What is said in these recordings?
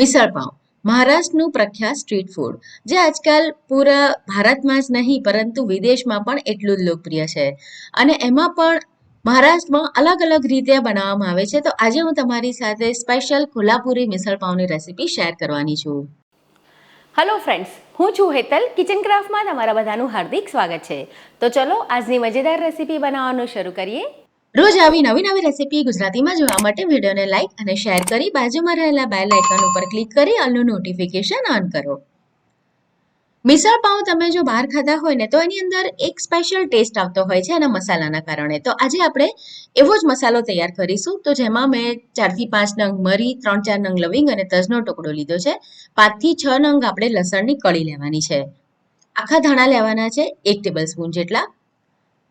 મિસળ પાઉં. મહારાષ્ટ્રનું પ્રખ્યાત street food જે આજકાલ પૂરા ભારતમાં જ નહીં, પરંતુ વિદેશમાં પણ એટલું જ લોકપ્રિય છે. અને એમાં પણ મહારાષ્ટ્રમાં અલગ અલગ રીતે બનાવવામાં આવે છે. તો આજે હું તમારી સાથે સ્પેશિયલ કોલ્હાપુરી મિસળ પાવની રેસીપી શેર કરવાની છું. હલો ફ્રેન્ડ્સ હું છું હેતલ. કિચન ક્રાફ્ટમાં તમારા બધાનું હાર્દિક સ્વાગત છે. તો ચલો, આજની મજેદાર રેસીપી બનાવવાનું શરૂ કરીએ. રોજ આવી નવી નવી રેસીપી ગુજરાતીમાં જોવા માટે વિડીયોને લાઇક અને શેર કરી બાજુમાં રહેલા બેલ આઇકન ઉપર ક્લિક કરી ઓલનું નોટિફિકેશન ઓન કરો. મિસળ પાઉં તમે જો બહાર ખાધા હોય ને તો એની અંદર એક સ્પેશિયલ ટેસ્ટ આવતો હોય છે એના મસાલાના કારણે. તો આજે આપણે એવો જ મસાલો તૈયાર કરીશું. તો જેમાં મેં ચારથી પાંચ નંગ મરી, ત્રણ ચાર નંગ લવિંગ અને તજનો ટુકડો લીધો છે. પાંચથી છ નંગ આપણે લસણની કળી લેવાની છે. આખા ધાણા લેવાના છે એક ટેબલ સ્પૂન જેટલા.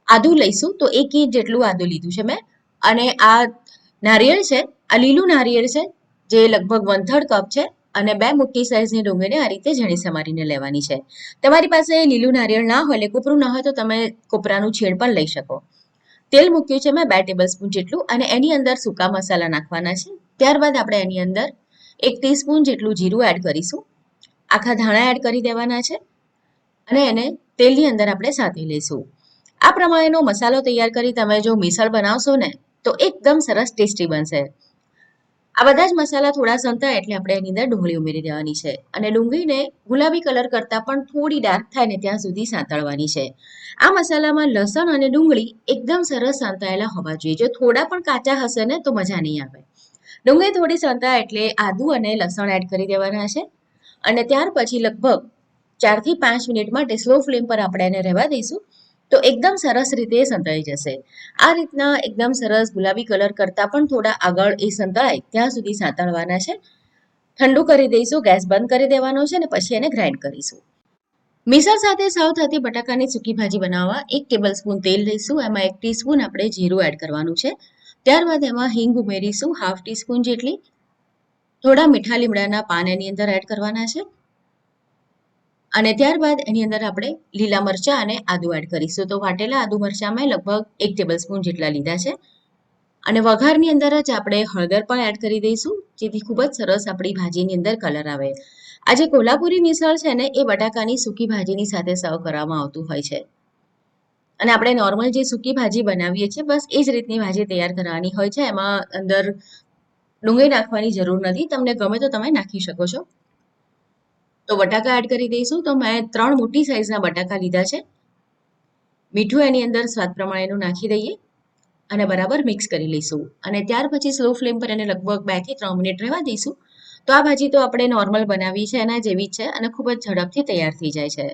આદુ લઈશું. તો એક ઇંચ જેટલું આદુ લીધું છે મેં. અને આ નારિયેળ છે, આ લીલું નારિયેળ છે, જે લગભગ વન થર્ડ કપ છે, અને બે મોટી સાઇઝની ડુંગળીને આ રીતે ઝીણી સમારીને લેવાની છે. તમારી પાસે લીલું નારિયેળ ના હોય, એટલે કોપરું ના હોય, તો તમે કોપરાનું છીણ પણ લઈ શકો. તેલ મૂક્યું છે મેં બે ટેબલ સ્પૂન જેટલું, અને એની અંદર સૂકા મસાલા નાખવાના છે. ત્યારબાદ આપણે એની અંદર એક ટીસ્પૂન જેટલું જીરું એડ કરીશું. આખા ધાણા એડ કરી દેવાના છે. અને એને તેલની અંદર આપણે સાથે લઈશું. આ પ્રમાણેનો મસાલો તૈયાર કરી તમે જો મિસળ બનાવશો ને, તો એકદમ સરસ ટેસ્ટી બનશે. આ બધા જ મસાલા થોડા સંતા એટલે આપણે એની અંદર ડુંગળી ઉમેરી દેવાની છે. અને ડુંગળીને ગુલાબી કલર કરતાં પણ થોડી ડાર્ક થાય ને ત્યાં સુધી સાંતળવાની છે. આ મસાલામાં લસણ અને ડુંગળી એકદમ સરસ સાંતાયેલા હોવા જોઈએ. જો થોડા પણ કાચા હશે ને, તો મજા નહીં આવે. ડુંગળી થોડી સંતાય એટલે આદુ અને લસણ એડ કરી દેવાના છે. અને ત્યાર પછી લગભગ ચારથી પાંચ મિનિટ માટે સ્લો ફ્લેમ પર આપણે એને રહેવા દઈશું. તો એકદમ સરસ રીતે સંતળાઈ જશે. આ રીતના એકદમ સરસ ગુલાબી કલર કરતાં પણ થોડા આગળ એ સંતળાય ત્યાં સુધી સાંતળવાના છે. ઠંડુ કરી દઈશું, ગેસ બંધ કરી દેવાનો છે અને પછી એને ગ્રાઇન્ડ કરીશું. મિસળ સાથે સર્વ થતી બટાકાની સૂકી ભાજી બનાવવા એક ટેબલ સ્પૂન તેલ લઈશું, એમાં એક ટીસ્પૂન આપણે જીરું એડ કરવાનું છે. ત્યારબાદ એમાં હિંગ ઉમેરીશું, હાફ ટીસ્પૂન જેટલી. થોડા મીઠા લીમડાના પાન એની અંદર એડ કરવાના છે. અને ત્યારબાદ એની અંદર આપણે લીલા મરચાં અને આદુ એડ કરીશું. તો વાટેલા આદુ મરચાં મેં લગભગ એક ટેબલ સ્પૂન જેટલા લીધા છે. અને વઘારની અંદર જ આપણે હળદર પણ એડ કરી દઈશું. જેથી ખૂબ જ સરસ આપણી ભાજીની અંદર કલર આવે. આ જે કોલ્હાપુરી મિસળ છે ને, એ બટાકાની સૂકી ભાજીની સાથે સર્વ કરવામાં આવતું હોય છે. અને આપણે નોર્મલ જે સૂકી ભાજી બનાવીએ છીએ, બસ એ જ રીતની ભાજી તૈયાર કરવાની હોય છે. એમાં અંદર ડુંગળી નાખવાની જરૂર નથી. તમને ગમે તો તમે નાખી શકો છો. તો બટાકા એડ કરી દઈશું. તો મેં ત્રણ મોટી સાઇઝના બટાકા લીધા છે. મીઠું એની અંદર સ્વાદ પ્રમાણેનું નાખી દઈએ અને બરાબર મિક્સ કરી લઈશું. અને ત્યાર પછી સ્લો ફ્લેમ પર એને લગભગ બેથી ત્રણ મિનિટ રહેવા દઈશું. તો આ ભાજી તો આપણે નોર્મલ બનાવી છે, એના જેવી જ છે અને ખૂબ જ ઝડપથી તૈયાર થઈ જાય છે.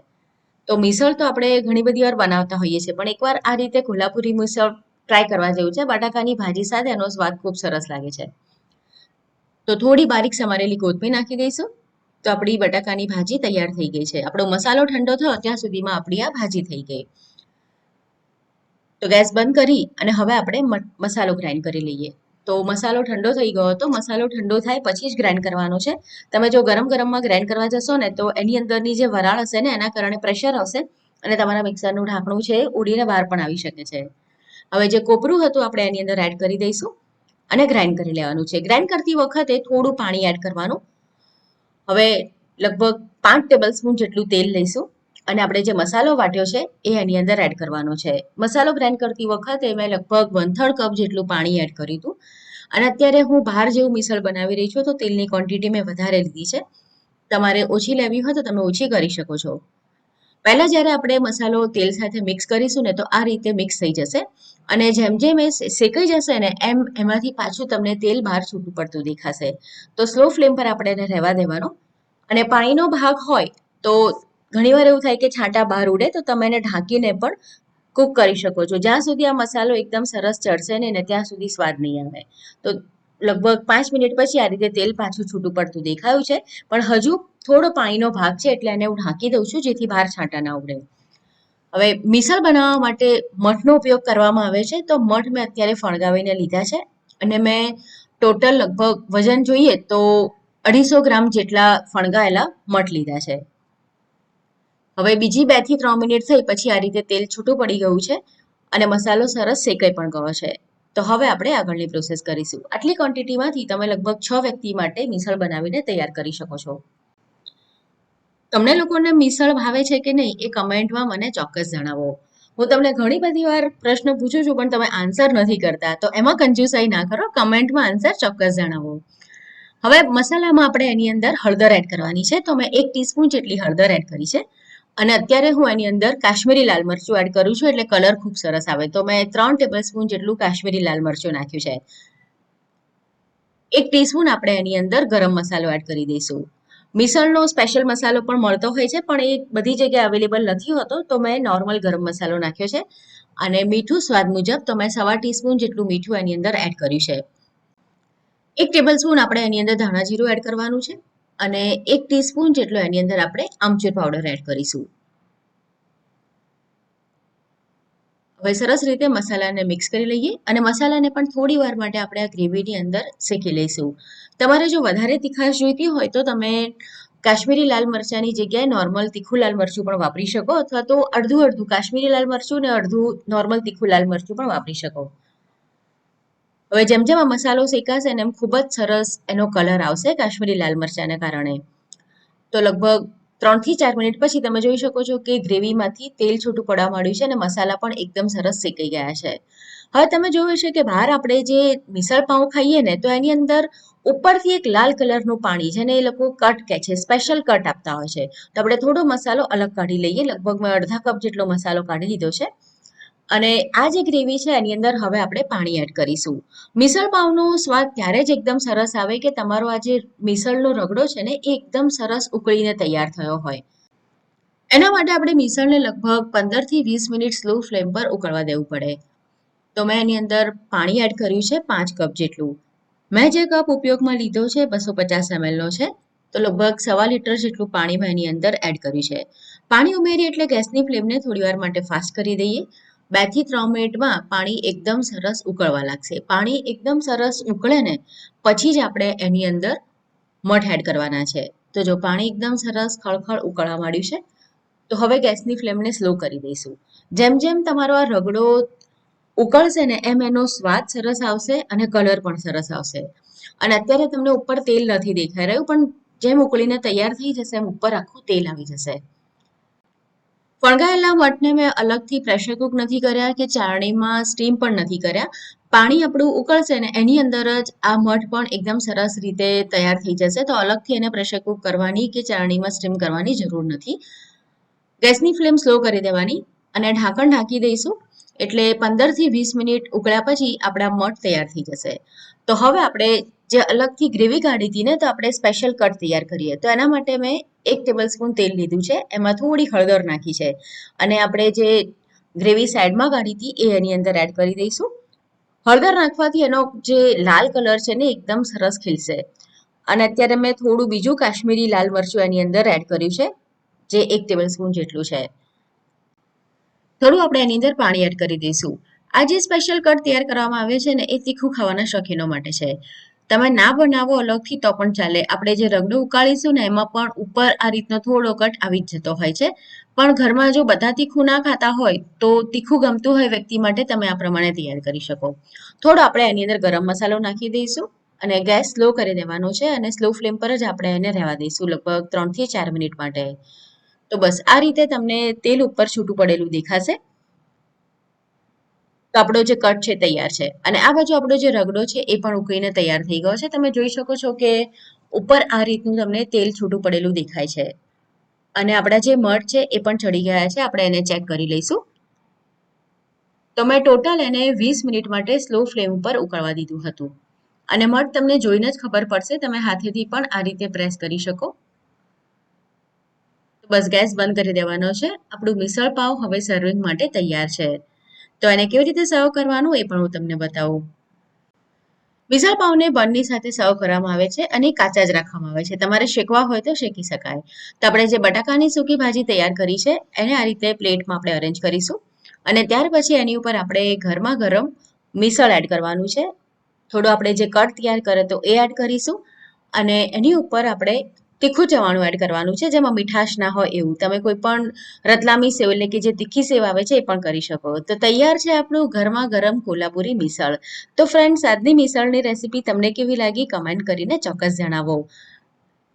તો મિસળ તો આપણે ઘણી બધી વાર બનાવતા હોઈએ છીએ, પણ એકવાર આ રીતે કોલ્હાપુરી મિસળ ટ્રાય કરવા જેવું છે, બટાકાની ભાજી સાથે એનો સ્વાદ ખૂબ સરસ લાગે છે. તો થોડી બારીક સમારેલી કોથમીર નાખી દઈશું. તો આપણી બટાકાની ભાજી તૈયાર થઈ ગઈ છે. આપણો મસાલો ઠંડો થયો ત્યાં સુધીમાં આપણી આ ભાજી થઈ ગઈ. તો ગેસ બંધ કરી અને હવે આપણે મસાલો ગ્રાઇન્ડ કરી લઈએ. તો મસાલો ઠંડો થઈ ગયો હતો. મસાલો ઠંડો થાય પછી જ ગ્રાઇન્ડ કરવાનો છે. તમે જો ગરમ ગરમમાં ગ્રાઇન્ડ કરવા જશો ને તો એની અંદરની જે વરાળ હશે ને એના કારણે પ્રેશર આવશે અને તમારા મિક્સરનું ઢાંકણું છે ઉડીને બહાર પણ આવી શકે છે. હવે જે કોપરું હતું આપણે એની અંદર એડ કરી દઈશું અને ગ્રાઇન્ડ કરી લેવાનું છે. ગ્રાઇન્ડ કરતી વખતે થોડું પાણી એડ કરવાનું. હવે લગભગ પાંચ ટેબલ સ્પૂન જેટલું તેલ લઈશું અને આપણે જે મસાલો વાટ્યો છે એ એની અંદર એડ કરવાનો છે. મસાલો ગ્રાઇન્ડ કરતી વખતે મેં લગભગ વન થર્ડ કપ જેટલું પાણી એડ કર્યું હતું. અને અત્યારે હું બહાર જેવું મિસળ બનાવી રહી છું તો તેલની ક્વોન્ટિટી મેં વધારે લીધી છે. તમારે ઓછી લેવી હોય તો તમે ઓછી કરી શકો છો. પહેલાં જ્યારે આપણે મસાલો તેલ સાથે મિક્સ કરીશું ને તો આ રીતે મિક્સ થઈ જશે. અને જેમ જેમ એ શેકાઈ જશે ને એમ એમાંથી પાછું તમને તેલ બહાર છૂટું પડતું દેખાશે. તો સ્લો ફ્લેમ પર આપણે એને રહેવા દેવાનો. અને પાણીનો ભાગ હોય તો ઘણીવાર એવું થાય કે છાંટા બહાર ઉડે, તો તમે એને ઢાંકીને પણ કૂક કરી શકો છો. જ્યાં સુધી આ મસાલો એકદમ સરસ ચડશે નહીં ને ત્યાં સુધી સ્વાદ નહીં આવે. તો લગભગ પાંચ મિનિટ પછી આ રીતે તેલ પાછું છૂટું પડતું દેખાયું છે. પણ હજુ થોડો પાણીનો ભાગ છે એટલે એને હું ઢાંકી દઉં છું જેથી બહાર છાંટા ના ઉડે. હવે મિસળ બનાવવા માટે મઠનો ઉપયોગ કરવામાં આવે છે, તો મઠ મેં અત્યારે ફણગાવીને લીધા છે. અને મેં ટોટલ લગભગ વજન જોઈએ તો અઢીસો ગ્રામ જેટલા ફણગાયેલા મઠ લીધા છે. હવે બીજી બેથી ત્રણ મિનિટ થઈ પછી આ રીતે તેલ છૂટું પડી ગયું છે અને મસાલો સરસ શેકાઈ પણ ગયો છે. તો હવે આપણે આગળની પ્રોસેસ કરીશું. આટલી ક્વોન્ટિટીમાંથી તમે લગભગ છ વ્યક્તિ માટે મિસળ બનાવીને તૈયાર કરી શકો છો. તમને લોકોને મિસળ ભાવે છે કે નહીં એ કમેન્ટમાં મને ચોક્કસ જણાવો. હું તમને ઘણી બધી વાર પ્રશ્ન પૂછું છું પણ તમે આન્સર નથી કરતા. તો એમાં કંજુસાઈ ના કરો, કમેન્ટમાં આન્સર ચોક્કસ જણાવો. હવે મસાલામાં આપણે એની અંદર હળદર એડ કરવાની છે. તો મેં એક ટીસ્પૂન જેટલી હળદર એડ કરી છે. અને અત્યારે હું એની અંદર કાશ્મીરી લાલ મરચું એડ કરું છું એટલે કલર ખૂબ સરસ આવે. તો મેં ત્રણ ટેબલ સ્પૂન જેટલું કાશ્મીરી લાલ મરચું નાખ્યું છે. એક ટીસ્પૂન આપણે એની અંદર ગરમ મસાલો એડ કરી દઈશું. મિસળનો સ્પેશિયલ મસાલો પણ મળતો હોય છે, પણ એ બધી જગ્યાએ અવેલેબલ નથી હોતો. તો મેં નોર્મલ ગરમ મસાલો નાખ્યો છે. અને મીઠું સ્વાદ મુજબ તો મેં સવા ટીસ્પૂન જેટલું મીઠું એની અંદર એડ કર્યું છે. એક ટેબલ સ્પૂન આપણે એની અંદર ધાણા જીરું એડ કરવાનું છે અને એક ટીસ્પૂન જેટલો એની અંદર આપણે આમચૂર પાવડર એડ કરીશું. હવે સરસ રીતે મસાલાને મિક્સ કરી લઈએ અને મસાલાને પણ થોડી વાર માટે આપણે આ ગ્રેવીની અંદર શેકી લઈશું. તમારે જો વધારે તીખાશ જોઈતી હોય તો તમે કાશ્મીરી લાલ મરચાંની જગ્યાએ નોર્મલ તીખું લાલ મરચું પણ વાપરી શકો અથવા તો અડધું અડધું કાશ્મીરી લાલ મરચું ને અડધું નોર્મલ તીખું લાલ મરચું પણ વાપરી શકો. હવે જેમ જેમ આ મસાલો શેકાશે ને એમ ખૂબ જ સરસ એનો કલર આવશે કાશ્મીરી લાલ મરચાંને કારણે. તો લગભગ ત્રણથી ચાર મિનિટ પછી તમે જોઈ શકો છો કે ગ્રેવીમાંથી તેલ છૂટું પડવા માંડ્યું છે અને મસાલા પણ એકદમ સરસ શેકાઈ ગયા છે. હવે તમે જોયું છે કે બહાર આપણે જે મિસળ પાઉં ખાઈએ ને, તો એની અંદર ઉપરથી એક લાલ કલરનું પાણી છે ને એ લોકો કટ કે છે, સ્પેશિયલ કટ આપતા હોય છે. તો આપણે થોડો મસાલો અલગ કાઢી લઈએ. લગભગ મેં અડધા કપ જેટલો મસાલો કાઢી લીધો છે. અને આ જે ગ્રેવી છે, એની અંદર હવે આપણે પાણી એડ કરીશું. મિસળ પાવનો સ્વાદ ત્યારે જ એકદમ સરસ આવે કે તમારો આ જે મિસળનો રગડો છે ને, એ એકદમ સરસ ઉકળીને તૈયાર થયો હોય. એના માટે આપણે મિસળને લગભગ પંદરથી વીસ મિનિટ સ્લો ફ્લેમ પર ઉકળવા દેવું પડે. તો મેં એની અંદર પાણી એડ કર્યું છે, પાંચ કપ જેટલું. મેં જે કપ ઉપયોગમાં લીધો છે, બસો પચાસ એમએલનો છે, તો લગભગ સવા લીટર જેટલું પાણી મેં એની અંદર એડ કર્યું છે. પાણી ઉમેરી એટલે ગેસની ફ્લેમને થોડી વાર માટે ફાસ્ટ કરી દઈએ. બેથી ત્રણ મિનિટમાં પાણી એકદમ સરસ ઉકળવા લાગશે. પાણી એકદમ સરસ ઉકળે ને પછી જ આપણે એની અંદર મઠ એડ કરવાના છે. તો જો પાણી એકદમ સરસ ખળખળ ઉકળવા માંડ્યું છે, તો હવે ગેસની ફ્લેમને સ્લો કરી દઈશું. જેમ જેમ તમારો આ રગડો ઉકળશે ને એમ એનો સ્વાદ સરસ આવશે અને કલર પણ સરસ આવશે. અને અત્યારે તમને ઉપર તેલ નથી દેખાઈ રહ્યું, પણ જેમ ઉકળીને તૈયાર થઈ જશે એમ ઉપર આખું તેલ આવી જશે. ફણગાયેલા મઠને મેં અલગથી પ્રેશર કુક નથી કર્યા કે ચારણીમાં સ્ટીમ પણ નથી કર્યા. પાણી આપણું ઉકળશે ને એની અંદર જ આ મઠ પણ એકદમ સરસ રીતે તૈયાર થઈ જશે. તો અલગથી એને પ્રેશર કુક કરવાની કે ચારણીમાં સ્ટીમ કરવાની જરૂર નથી. ગેસની ફ્લેમ સ્લો કરી દેવાની અને ઢાંકણ ઢાંકી દઈશું. એટલે પંદરથી વીસ મિનિટ ઉકળ્યા પછી આપણા મઠ તૈયાર થઈ જશે. તો હવે આપણે જે અલગથી ગ્રેવી કાઢી હતી ને, તો આપણે સ્પેશિયલ કટ તૈયાર કરીએ. તો એના માટે મેં એક ટેબલ સ્પૂન તેલ લીધું છે. એમાં થોડી હળદર નાખી છે. અને આપણે જે ગ્રેવી સાઈડમાં કાઢી હતી, એ એની અંદર એડ કરી દઈશું. હળદર નાખવાથી એનો જે લાલ કલર છે ને, એકદમ સરસ ખીલશે. અને અત્યારે મેં થોડું બીજું કાશ્મીરી લાલ મરચું એની અંદર એડ કર્યું છે, જે એક ટેબલ સ્પૂન જેટલું છે. થોડું આપણે એની અંદર પાણી એડ કરી દઈશું. આ જે સ્પેશિયલ કટ તૈયાર કરવામાં આવે છે ને, એ તીખું ખાવાના શોખીનો માટે છે. તમે ના બનાવો અલગથી તો પણ ચાલે. આપણે જે રગડો ઉકાળીશું ને એમાં પણ ઉપર આ રીતનો થોડો કટ આવી જ જતો હોય છે. પણ ઘરમાં જો બધા તીખું ના ખાતા હોય તો તીખું ગમતું હોય વ્યક્તિ માટે તમે આ પ્રમાણે તૈયાર કરી શકો. થોડો આપણે એની અંદર ગરમ મસાલો નાખી દઈશું અને ગેસ સ્લો કરી દેવાનો છે અને સ્લો ફ્લેમ પર જ આપણે એને રહેવા દઈશું લગભગ ત્રણથી ચાર મિનિટ માટે. તો બસ આ રીતે તમને તેલ ઉપર છૂટું પડેલું દેખાશે. આપણો જે કટ છે તૈયાર છે. અને આ બાજુ આપણો જે રગડો છે એ પણ ઉકળીને તૈયાર થઈ ગયો છે. તમે જોઈ શકો છો કે ઉપર આ રીતનું તમને તેલ છૂટું પડેલું દેખાય છે. અને આપણા જે મઠ છે એ પણ ચડી ગયા છે. આપણે એને ચેક કરી લઈશું. તો મેં ટોટલ એને વીસ મિનિટ માટે સ્લો ફ્લેમ ઉપર ઉકળવા દીધું હતું. અને મઠ તમને જોઈને જ ખબર પડશે. તમે હાથેથી પણ આ રીતે પ્રેસ કરી શકો. બસ ગેસ બંધ કરી દેવાનો છે. આપણું મિસળ પાવ હવે સર્વિંગ માટે તૈયાર છે. તો એને કેવી રીતે સર્વ કરવાનું એ પણ હું તમને બતાવું. મિસળ પાઉને બનની સાથે સર્વ કરવામાં આવે છે અને કાચા જ રાખવામાં આવે છે. તમારે શેકવા હોય તો શેકી શકાય. તો આપણે જે બટાકાની સૂકી ભાજી તૈયાર કરી છે, એને આ રીતે પ્લેટમાં આપણે અરેન્જ કરીશું. અને ત્યાર પછી એની ઉપર આપણે ગરમા ગરમ મિસળ એડ કરવાનું છે. થોડું આપણે જે કટ તૈયાર કરે તો એ એડ કરીશું. અને એની ઉપર આપણે તીખું ચવાણું એડ કરવાનું છે. જેમાં મીઠાશ ના હોય એવું. તમે કોઈ પણ રતલામી સેવ એટલે કે જે તીખી સેવ આવે છે એ પણ કરી શકો. તો તૈયાર છે આપણું ઘરમાં ગરમ કોલ્હાપુરી મિસળ. તો ફ્રેન્ડ્સ આજની મિસળની રેસીપી તમને કેવી લાગી? કમેન્ટ કરીને ચોક્કસ જણાવો.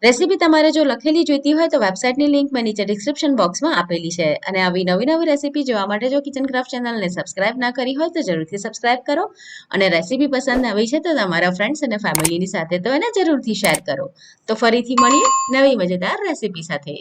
રેસીપી તમારે જો લખેલી જોઈતી હોય તો વેબસાઇટની લિંક મેં નીચે ડિસ્ક્રિપ્શન બોક્સમાં આપેલી છે. અને આવી નવી નવી રેસીપી જોવા માટે જો કિચન ક્રાફ્ટ ચેનલને સબસ્ક્રાઇબ ના કરી હોય તો જરૂરથી સબસ્ક્રાઇબ કરો. અને રેસીપી પસંદ આવી છે તો તમારા ફ્રેન્ડ્સ અને ફેમિલીની સાથે તો એને જરૂરથી શેર કરો. તો ફરીથી મળીએ નવી મજેદાર રેસીપી સાથે.